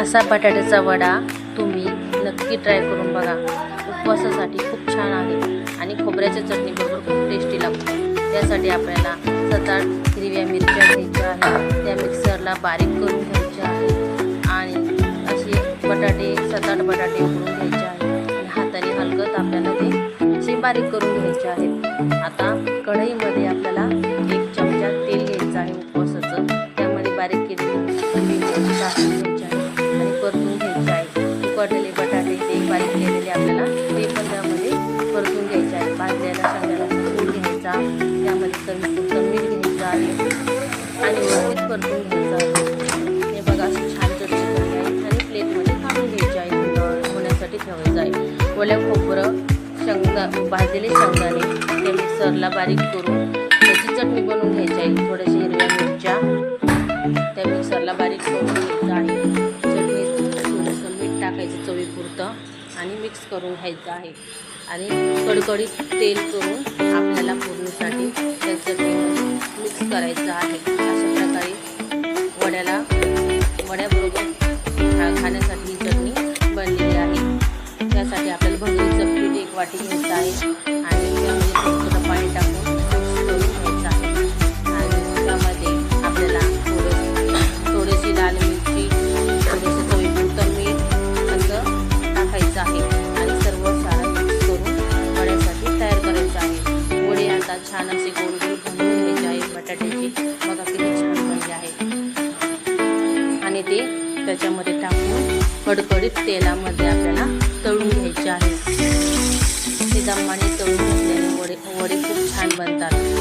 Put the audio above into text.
असा बटाट्याचा वडा तुम्ही नक्की ट्राय करून बघा. उपवासासाठी खूप छान आहे आणि खोबऱ्याच्या चटणीबरोबर खूप टेस्टी लागतो. त्यासाठी आपल्याला सात आठ हिरव्या मिरच्या घ्यायच्या आहेत. त्या मिक्सरला बारीक करून घ्यायच्या आहेत. आणि असे बटाटे सात आठ बटाटे उकडून घ्यायचे आहेत. आणि हाताने हलगत आपल्याला ते असे बारीक करून घ्यायचे आहेत. आता कढईमध्ये आपल्याला एक चमचा तेल घ्यायचं आहे उपवासाचं. त्यामध्ये बारीक केलेली परतून घ्यायचं. हे बघा असं छान चटणी झाली आहे आणि प्लेटमध्ये काढून घ्यायची आहे थंड होण्यासाठी ठेवायचं आहे. ओल्या खोबरं शेंगा भाजलेले शेंगदाणे ते मिक्सरला बारीक करून त्याची चटणी बनवून घ्यायची आहे थोड्याशा हिरव्या मिरच्या त्या मिक्सरला बारीक करून घ्यायचं आहे. चटणी थोडंसं मीठ टाकायचं चवीपुरतं आणि मिक्स करून घ्यायचं आहे. आणि कडकडीत तेल करून आपल्याला फोडणीसाठी त्याचं मिक्स करायचं आहे. आपल्याला वड्याबरोबर खा खाण्यासाठी ही चटणी बनलेली आहे. त्यासाठी आपल्याला भगरीचं पीठ एक वाटी घ्यायचं आहे आणि त्यामध्ये थोडं पाणी टाकून करून घ्यायचं आहे. आणि त्यामध्ये आपल्याला थोडीशी लाल मिरची थोडेसे चवीपुरतं मीठ असं टाकायचं आहे. आणि सर्व सारं मिक्स करून वड्यासाठी तयार करायचं आहे. वडे आता छान असे गोल गोल बनवून घ्यायचे आहे बटाट्याची. त्याच्यामध्ये टाकून कडकडीत तेलामध्ये आपल्याला तळून घ्यायचे आहे. ते दमाने तळून घेतल्याने वडे वडे खूप छान बनतात.